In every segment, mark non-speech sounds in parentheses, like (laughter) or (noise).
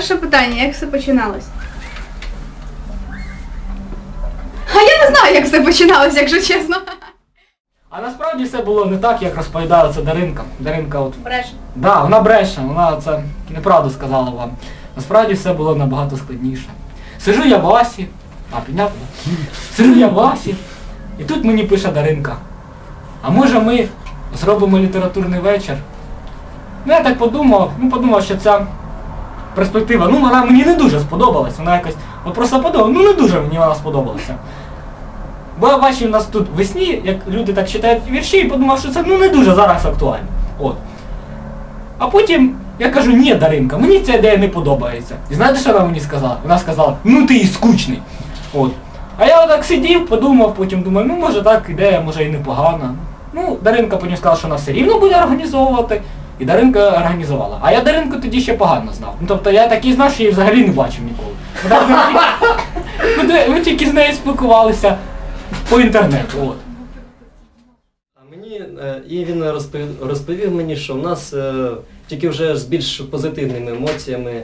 перше питання, як все починалось? А я не знаю, як все починалось, якщо чесно. А насправді все було не так, як розповідала це Даринка. Даринка от. Бреш. Да, вона бреше, вона це неправду сказала вам. Насправді все було набагато складніше. Сижу я в Асі, а підняв? Сижу я в Асі, і тут мені пише Даринка. А може ми зробимо літературний вечір? Ну я так подумав, ну подумав, що ця перспектива, ну вона мені не дуже сподобалась. Вона якось, от просто подобалась, ну не дуже мені вона сподобалася. Бо я бачив нас тут весні, як люди так читають вірші, і подумав, що це ну не дуже зараз актуально. От. А потім я кажу, ні, Даринка, мені ця ідея не подобається. І знаєте, що вона мені сказала? Вона сказала, ну ти і скучний. От. А я отак сидів, подумав, потім думаю, ну може так, ідея, може і непогана. Ну, Даринка потім сказала, що вона все рівно буде організовувати. І Даринка організувала. А я Даринку тоді ще погано знав. Ну тобто я такий знав, що її взагалі не бачив ніколи. (laughs) Ми Ми, тільки з нею спілкувалися по інтернету. От. Мені е, і він розповів, мені, що в нас е, тільки вже з більш позитивними емоціями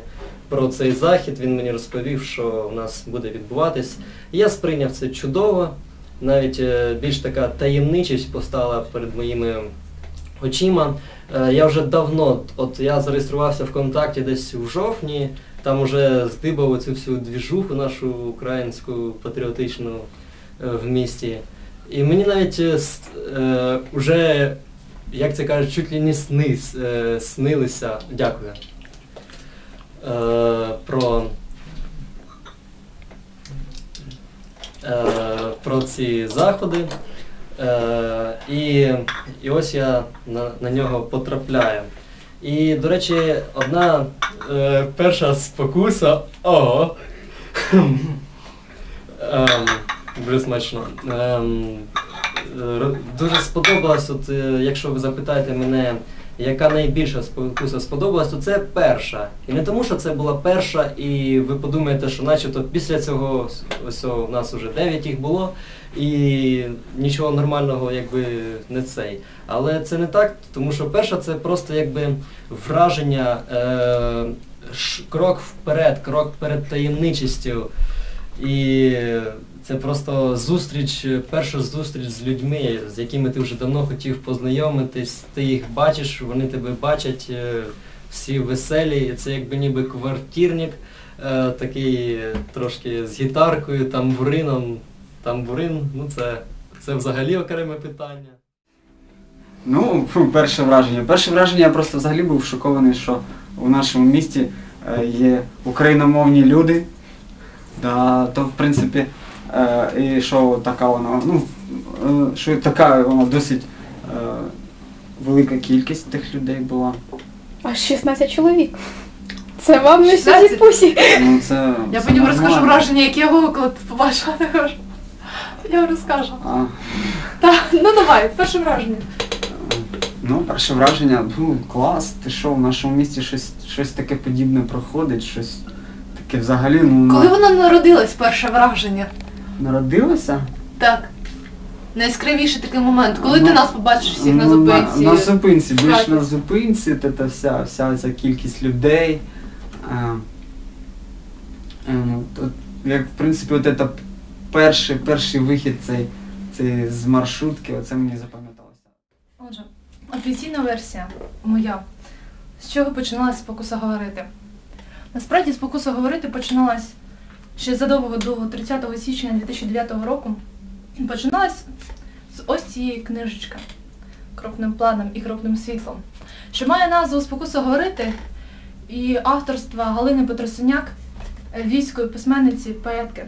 про цей захід. Він мені розповів, що в нас буде відбуватись. Я сприйняв це чудово. Навіть е, більш така таємничість постала перед моїми очима. Е, Я вже давно, от я зареєструвався в контакті десь в жовтні, там уже здибав цю всю двіжуху нашу українську патріотичну е, в місті. І мені навіть е, с- е, як це кажуть, чуть ли не сни, е, снилися, дякую, е, про, е, про ці заходи. Е, і, і ось я на, на нього потрапляю. І, до речі, одна е, перша спокуса. Ого. (laughs) Ем, Дуже смачно. Ем, е, дуже сподобалась, от, е, якщо ви запитаєте мене, яка найбільша спокуса сподобалась, то це перша. І не тому, що це була перша, і ви подумаєте, що начебто після цього ось у нас вже 9 їх було, і нічого нормального якби не цей. Але це не так, тому що перша це просто якби враження, е, крок вперед, крок перед таємничістю. І це просто зустріч, перша зустріч з людьми, з якими ти вже давно хотів познайомитись. Ти їх бачиш, вони тебе бачать, е, всі веселі. Це якби ніби квартирник, е, такий трошки з гітаркою, тамбурином. Тамбурин, ну це, це взагалі окреме питання. Ну, перше враження. Перше враження я просто взагалі був шокований, що у нашому місті е, є україномовні люди. Да, то в принципі, е, і що така вона, ну, е, що така вона досить е, велика кількість тих людей була. Аж 16 чоловік. Це вам не 16? сюди пусі. Ну, це, Я це потім розкажу враження, які я ти побачила також. Я вам розкажу. А, Так, ну давай, перше враження. ну, перше враження, ну, клас, ти що, в нашому місті щось, щось таке подібне проходить, щось таке взагалі, ну, Коли на- вона народилась, перше враження? Народилося. Так. Найяскравіший такий момент. Коли Ну, ти нас побачиш всіх на Ну, зупинці? На, на зупинці, більш на зупинці, та, та вся, вся ця кількість людей. А, е, ну, то, як, в принципі, от це перший, перший вихід цей, цей з маршрутки, оце мені запам'яталося. Отже, офіційна версія моя. З чого починалась спокуса говорити? Насправді спокуса говорити починалась ще задовго до 30 січня 2009 року. Починалась з ось цієї книжечки крупним планом і крупним світлом, що має назву Спокуса говорити і авторства Галини Петросиняк, львівської письменниці поетки.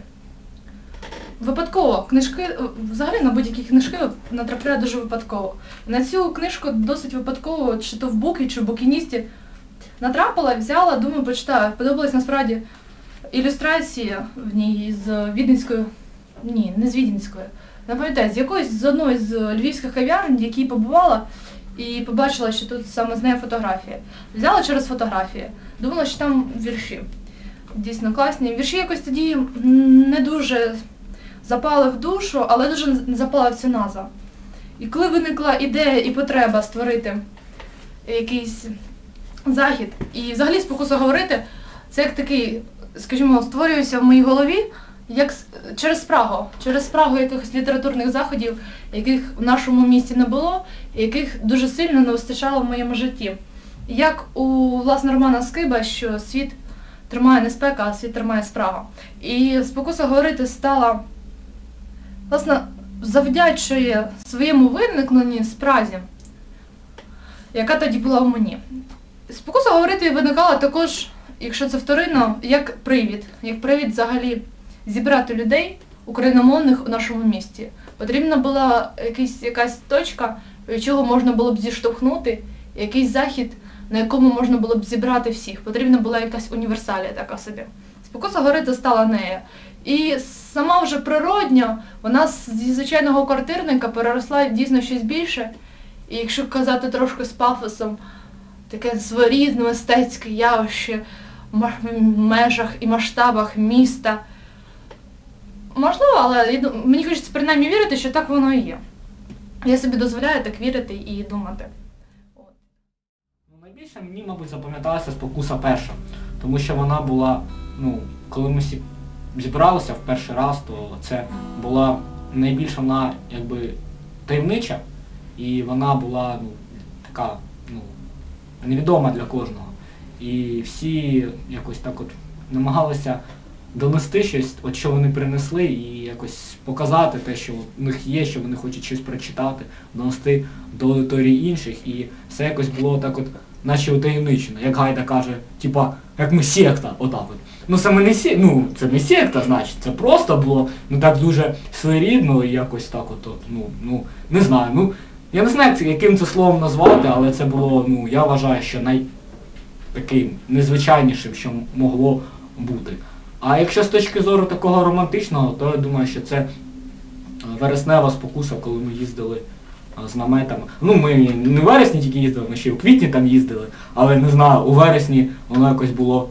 Випадково книжки, взагалі на будь-які книжки натрапляю дуже випадково. На цю книжку досить випадково, чи то в букі, чи в букіністі, натрапила, взяла, думаю, почитаю. Подобались насправді ілюстрації в ній з Віденської, ні, не з Віденської. Не пам'ятаю, з якоїсь з одної з львівських кав'ярень, в якій побувала, і побачила, що тут саме з нею фотографія. Взяла через фотографії, думала, що там вірші. Дійсно класні. Вірші якось тоді не дуже запали в душу, але дуже запала ця назва. І коли виникла ідея і потреба створити якийсь захід, і взагалі спокуса говорити, Це як такий, скажімо, створюється в моїй голові як через спрагу, через спрагу якихось літературних заходів, яких в нашому місті не було, яких дуже сильно не вистачало в моєму житті. Як у власне Романа Скиба, що світ тримає не спека, а світ тримає спрага. І спокуса говорити стала, власне, завдячує своєму виникненні спразі, яка тоді була в мені. Спокуса говорити виникала також, якщо це вторинно, як привід, як привід взагалі зібрати людей україномовних у нашому місті. Потрібна була якась, якась точка, від чого можна було б зіштовхнути, якийсь захід, на якому можна було б зібрати всіх. Потрібна була якась універсалія така собі. Спокуса говорити стала нею. І сама вже природньо, вона зі звичайного квартирника переросла дійсно щось більше. І якщо казати трошки з пафосом, таке своєрідне мистецьке явище межах і масштабах міста. Можливо, але мені хочеться принаймні вірити, що так воно і є. Я собі дозволяю так вірити і думати. Ну, найбільше мені, мабуть, запам'яталася спокуса перша, тому що вона була, ну, коли ми зібралися в перший раз, то це була найбільш вона якби таємнича, і вона була ну, така ну, невідома для кожного. І всі якось так от намагалися донести щось, от що вони принесли, і якось показати те, що у них є, що вони хочуть щось прочитати, донести до аудиторії інших. І все якось було так от, наче утаємничено, як Гайда каже, типа, як ми секта, отак от. Ну ми не сі... ну, це не секта, значить, це просто було ну так дуже своєрідно і якось так от, от ну, ну, не знаю, ну. Я не знаю, яким це словом назвати, але це було, ну, я вважаю, що най таким незвичайнішим, що могло бути. А якщо з точки зору такого романтичного, то я думаю, що це е, вереснева спокуса, коли ми їздили е, з наметами. Ну, ми не в вересні тільки їздили, ми ще й у квітні там їздили, але не знаю, у вересні воно якось було,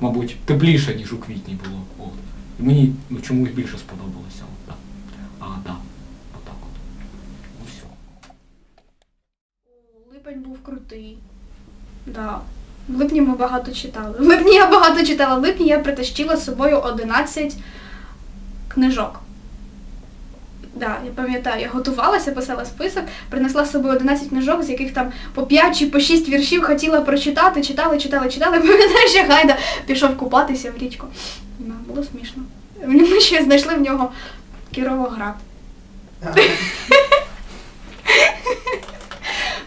мабуть, тепліше, ніж у квітні було. От. І мені ну, чомусь більше сподобалося. От, так. А, так. Отак от. Ну все. Липень був крутий. Да. В липні ми багато читали. В липні я багато читала. В липні я притащила з собою 11 книжок. Да, я пам'ятаю, я готувалася, писала список, принесла з собою 11 книжок, з яких там по 5 чи по 6 віршів хотіла прочитати, читала, читала, читала. (laughs) Пам'ятаю, що Гайда пішов купатися в річку. Да, було смішно. Ми ще знайшли в нього Кіровоград. (laughs)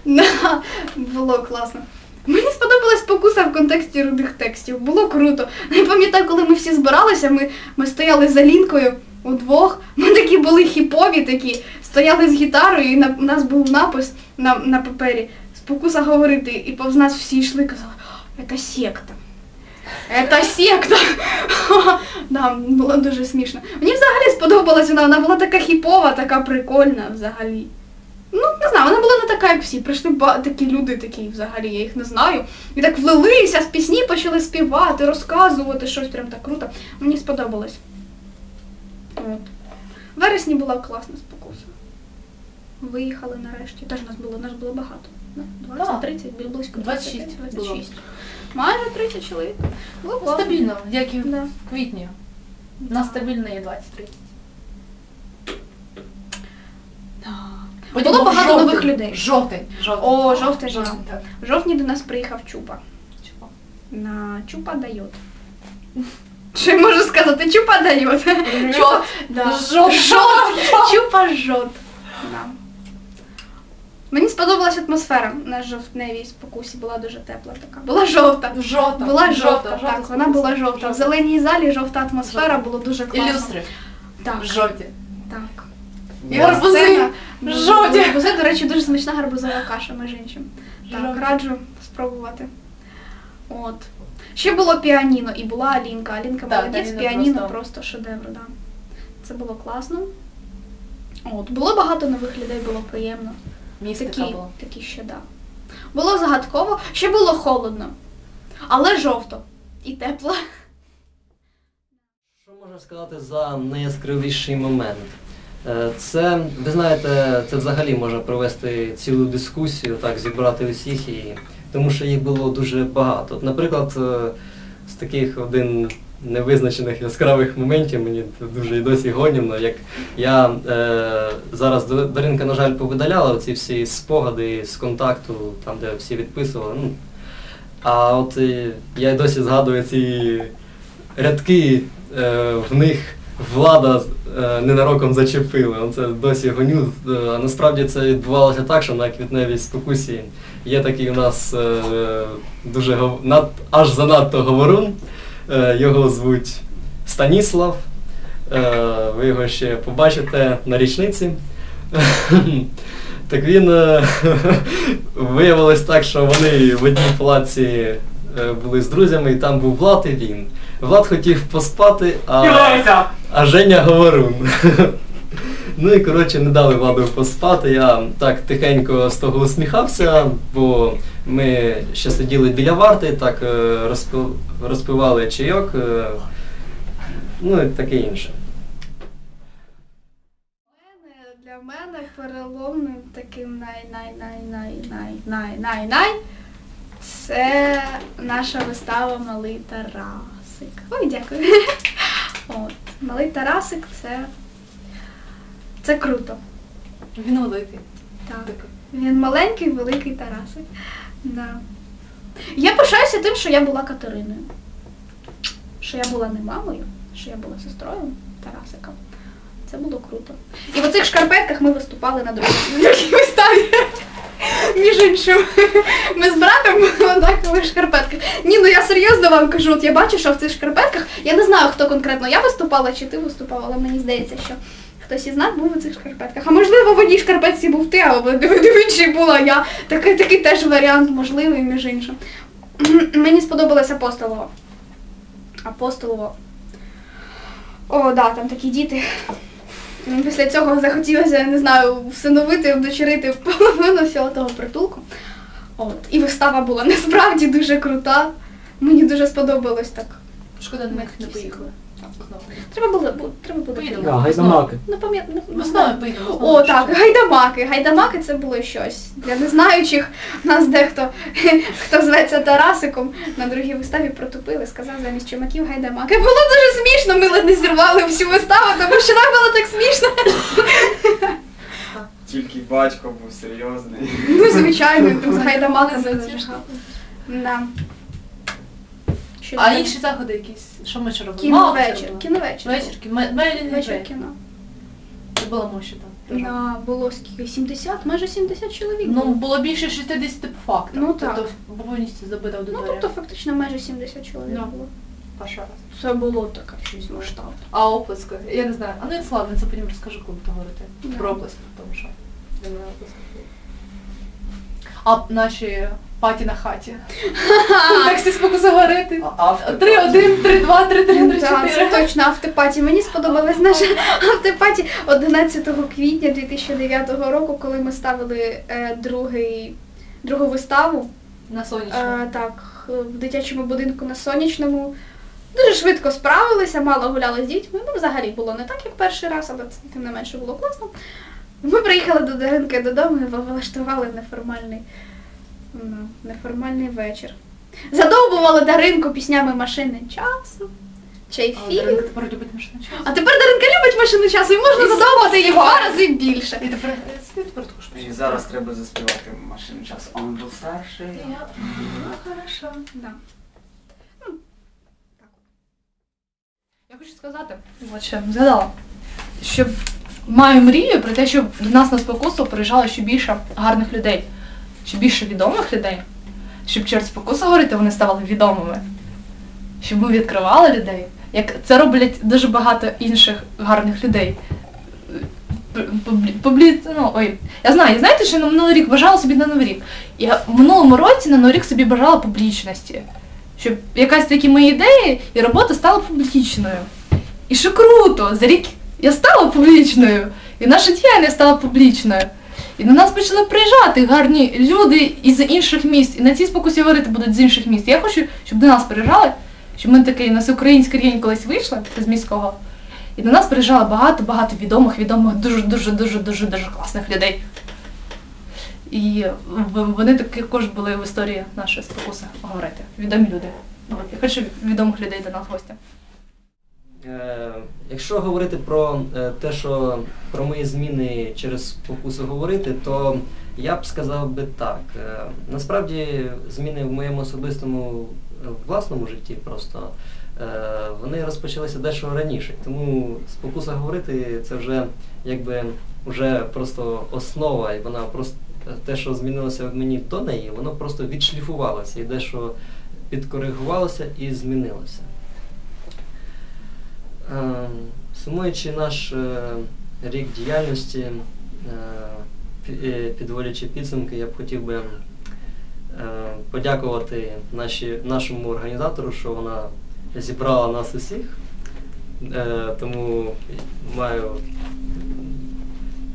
Да, було класно. Мені сподобалась спокуса в контексті рудих текстів. Було круто. Я пам'ятаю, коли ми всі збиралися, ми, ми стояли за лінкою удвох. Ми такі були хіпові, такі, стояли з гітарою, і на, у нас був напис на, на папері спокуса говорити, і повз нас всі йшли і казали, це секта. Це секта. (laughs) да, було дуже смішно. Мені взагалі сподобалась вона, вона була така хіпова, така прикольна взагалі. Ну, не знаю, вона була не така, як всі. Прийшли такі люди, такі взагалі, я їх не знаю. І так влилися, з пісні почали співати, розказувати щось прям так круто. Мені сподобалось. От. В вересні була класна спокуса. Виїхали нарешті. Теж нас було, нас було багато. 20-30, близько 26 26. Майже 30 чоловік. Стабільно, як і в квітні. У нас стабільно є 23. Було багато нових людей. Жовтень. жовтень. О, жовтень, жовтень. Так. В жовтні до нас приїхав Чупа. Чого? На Чупа дает. (laughs) Що я можу сказати? Чупа дает. Жовт. Да. Жовт. Жовт. Чупа жовт. Да. Мені сподобалась атмосфера на жовтневій спокусі, була дуже тепла така. Була жовта. Жовта. Була жовта, так, вона була жовта. В зеленій залі жовта атмосфера, Жовта. було дуже І класно. люстри. Так, Жовті. І гарбузи. Сцена. Гарбузи, до речі, дуже смачна гарбузова каша, між іншим. Так, раджу спробувати. От. Ще було піаніно і була Алінка. Алінка Так, молодець, Аліна піаніно просто- просто шедевр, да. Це було класно. От. Було багато нових людей, було приємно. Містика Такі, була. такі ще, да. Було загадково, ще було холодно, але жовто і тепло. Що можна сказати за найяскравіший момент? Е, Це, ви знаєте, це взагалі можна провести цілу дискусію, так, зібрати усіх, і, тому що їх було дуже багато. От, наприклад, е, з таких один невизначених яскравих моментів мені дуже і досі гонівно, як я е, зараз До- Даринка, на жаль, повидаляла ці всі спогади з контакту, там, де всі відписували. Ну, а от е, я й досі згадую ці рядки, е, в них влада е, ненароком зачепила. Оце досі гоню. Е, А насправді це відбувалося так, що на квітневій спокусі є такий у нас е, дуже над, аж занадто говорун. Е, його звуть Станіслав. Е, ви його ще побачите на річниці. (laughs) Так він е, (laughs) виявилось так, що вони в одній палаці е, були з друзями, і там був Влад і він. Влад хотів поспати, а! А Женя говорун. Ну і коротше не дали Владу поспати. Я так тихенько з того усміхався, бо ми ще сиділи біля варти, так е, розпивали чайок, е, ну і таке інше. Для мене переломним таким най-най-най-най-най-най-най це наша вистава Малий Тарасик. Ой, дякую. (laughs) От, Малий Тарасик це, це круто. Він великий. Так. Він маленький, великий Тарасик. Да. Я пишаюся тим, що я була Катериною. Що я була не мамою, що я була сестрою Тарасика. Це було круто. І в оцих шкарпетках ми виступали на другій виставі. (laughs) Між іншим, ми з братом в однакових шкарпетках. Ні, ну я серйозно вам кажу, от я бачу, що в цих шкарпетках, я не знаю, хто конкретно я виступала чи ти виступала, але мені здається, що хтось із нас був у цих шкарпетках. А можливо, в одній шкарпетці був ти, а в іншій була я. Такий, такий теж варіант можливий, між іншим. Мені сподобалось апостолово. Апостолово. О, да, там такі діти. Після цього захотілося, не знаю, всиновити, вдочерити половину всього того притулку. От. І вистава була насправді дуже крута. Мені дуже сподобалось так. Шкода, ми не поїхали. Треба було, треба було. Да, гайдамаки. Ну, пам'ят... ну, В основі поїдемо. О, так, гайдамаки. Гайдамаки це було щось. Для незнаючих нас дехто, (laughs) хто зветься Тарасиком, на другій виставі протупили, сказав замість чумаків гайдамаки. Було дуже смішно, ми ледь не зірвали всю виставу, тому що нам було так смішно. (laughs) Тільки батько був серйозний. Ну, звичайно, (laughs) там з смішно. Да. Що А це? інші заходи якісь, що ми ще робили? Мало що Кіновечір. Кіновечір. Вечір, кі- Мерлін Вечір вечір. кіно. Це була мощі там. На було скільки? 70? Майже 70 чоловік. Ну, було. було більше 60 по факту. Ну, так. Тобто повністю забита Ну, аудиторія. тобто фактично майже 70 чоловік Ну. було. Перший раз. Це було таке щось масштабне. А оплески? Я не знаю. А ну ладно, це потім розкажу, коли буду говорити. Да. Про оплески, тому що для мене оплески. А наші паті на хаті. Так всі спокуси говорити. Три, один, три, два, три, три, три, Так, це чотири. точно автопаті. Мені сподобалась наша автопаті 11 квітня 2009 року, коли ми ставили е, другий, другу виставу. На. Е, так, в дитячому будинку на сонячному. Дуже швидко справилися, мало гуляли з дітьми. Ну, взагалі було не так, як перший раз, але це тим не менше було класно. Ми приїхали до Даринки додому і влаштували неформальний, ну, неформальний вечір. Задовбували Даринку піснями машини часу, А чайфіль. Даринка тепер любить машину часу. А тепер Даринка любить машину часу і можна задовбувати її в два рази більше. І тепер ти тепер також І зараз треба заспівати машину часу. Он був старший. Я... Ну, хорошо. Да. Я хочу сказати, от ще згадала, що маю мрію про те, щоб до нас на спокусу приїжджало ще більше гарних людей, ще більше відомих людей, щоб через спокусу говорити вони ставали відомими, щоб ми відкривали людей, як це роблять дуже багато інших гарних людей. Публі- Ну, ой. Я знаю, знаєте, що я на минулий рік бажала собі на новий рік. Я в минулому році на новий рік собі бажала публічності щоб якась такі мої ідеї і робота стала публічною. І що круто, за рік я стала публічною, і наша діяльність стала публічною. І до нас почали приїжджати гарні люди із інших міст. І на цій спокусі говорити будуть з інших міст. Я хочу, щоб до нас приїжджали, щоб ми такий на всеукраїнський рівень колись вийшли з міського. І до нас приїжджало багато-багато відомих, відомих, дуже, дуже, дуже, класних людей. І вони також були в історії нашої спокуси говорити. Відомі люди. Ну, я хочу відомих людей до нас. Е, Якщо говорити про е, те, що про мої зміни через спокусу говорити, то я б сказав би так. Е, Насправді зміни в моєму особистому е, власному житті просто е, вони розпочалися дещо раніше. Тому спокуса говорити це вже якби вже просто основа, і вона просто те, що змінилося в мені до неї, воно просто відшліфувалося і дещо підкоригувалося і змінилося. Сумуючи наш е, рік діяльності, пі- е, підводячи підсумки, я б хотів би е, подякувати наші, нашому організатору, що вона зібрала нас усіх. Е, Тому маю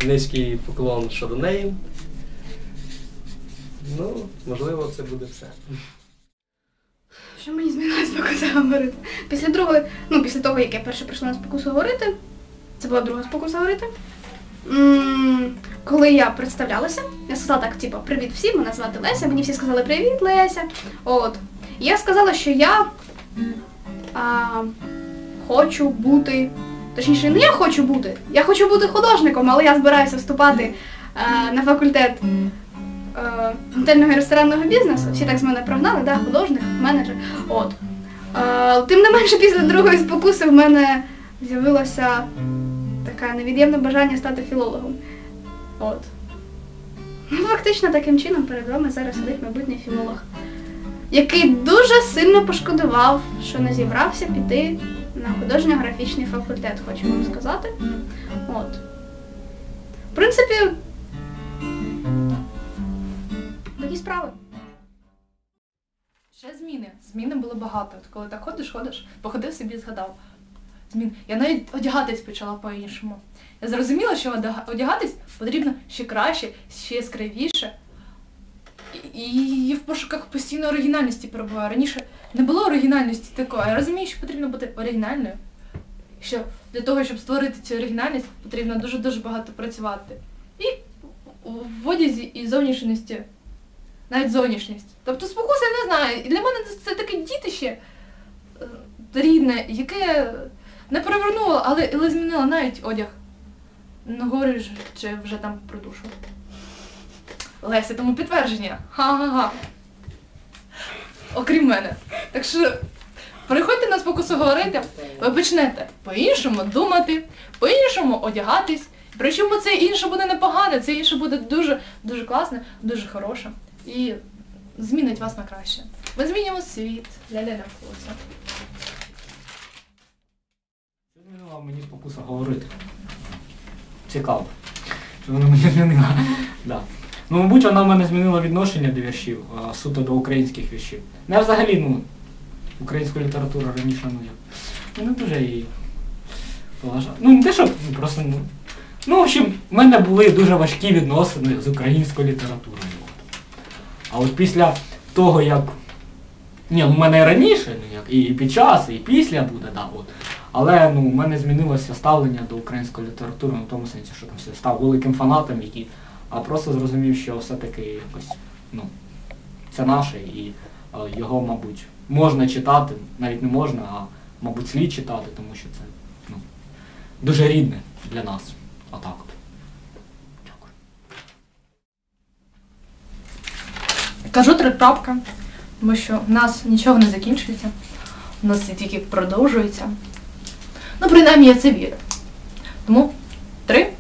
низький поклон щодо неї. Ну, можливо, це буде все. Що мені змінилось спокуса говорити? Після другої, ну після того, як я перше прийшла на спокусу говорити, це була друга спокуса говорити. Коли я представлялася, я сказала так, типу, привіт всім, мене звати Леся. Мені всі сказали привіт, Леся. От. Я сказала, що я а, хочу бути. Точніше, не я хочу бути. Я хочу бути художником, але я збираюся вступати а, на факультет е, готельного і ресторанного бізнесу. Всі так з мене прогнали, да, художник, менеджер. От. Е, тим не менше, після другої спокуси в мене з'явилося таке невід'ємне бажання стати філологом. От. Ну, фактично таким чином перед вами зараз сидить майбутній філолог, який дуже сильно пошкодував, що не зібрався піти на художньо-графічний факультет, хочу вам сказати. От. В принципі, справи. Ще зміни. Зміни було багато. Коли так ходиш, ходиш, походив собі і згадав. Змін. Я навіть одягатись почала по-іншому. Я зрозуміла, що одягатись потрібно ще краще, ще яскравіше. І, і я в пошуках постійно оригінальності перебуваю. Раніше не було оригінальності такої. Я розумію, що потрібно бути оригінальною. Що для того, щоб створити цю оригінальність, потрібно дуже-дуже багато працювати. І в одязі і зовнішності навіть зовнішність. Тобто спокуса я не знаю. І для мене це таке дітище е, рідне, яке не перевернуло, але, але змінило навіть одяг. Ну, говорю ж, чи вже там про душу. Леся, тому підтвердження. Ха-ха-ха. Окрім мене. Так що переходьте на спокусу говорити, ви почнете по-іншому думати, по-іншому одягатись. Причому це інше буде непогане, це інше буде дуже, дуже класне, дуже хороше. І змінить вас на краще. Ми змінимо світ. Ля-ля-ля вкуса. Що змінила мені спокуса говорити? Цікаво. Що вона мені змінила. Да. Ну, мабуть, вона в мене змінила відношення до віршів, а, суто до українських віршів. Ну, я взагалі, ну, українську літературу раніше, ну, я ну, не дуже її поважав. Ну, не те, що ну, просто, ну. Ну, в общем, в мене були дуже важкі відносини з українською літературою. А от після того, як. Ні, ну в мене раніше, ну як і під час, і після буде, да, от. Але ну, в мене змінилося ставлення до української літератури, в тому сенсі, що там все став великим фанатом, який, а просто зрозумів, що все-таки якось, ну, це наше, і е, його, мабуть, можна читати, навіть не можна, а мабуть, слід читати, тому що це ну, дуже рідне для нас. Отак от. Дякую. Кажу три крапки, тому що в нас нічого не закінчується, у нас це тільки продовжується. Ну, принаймні я це вірю. Тому три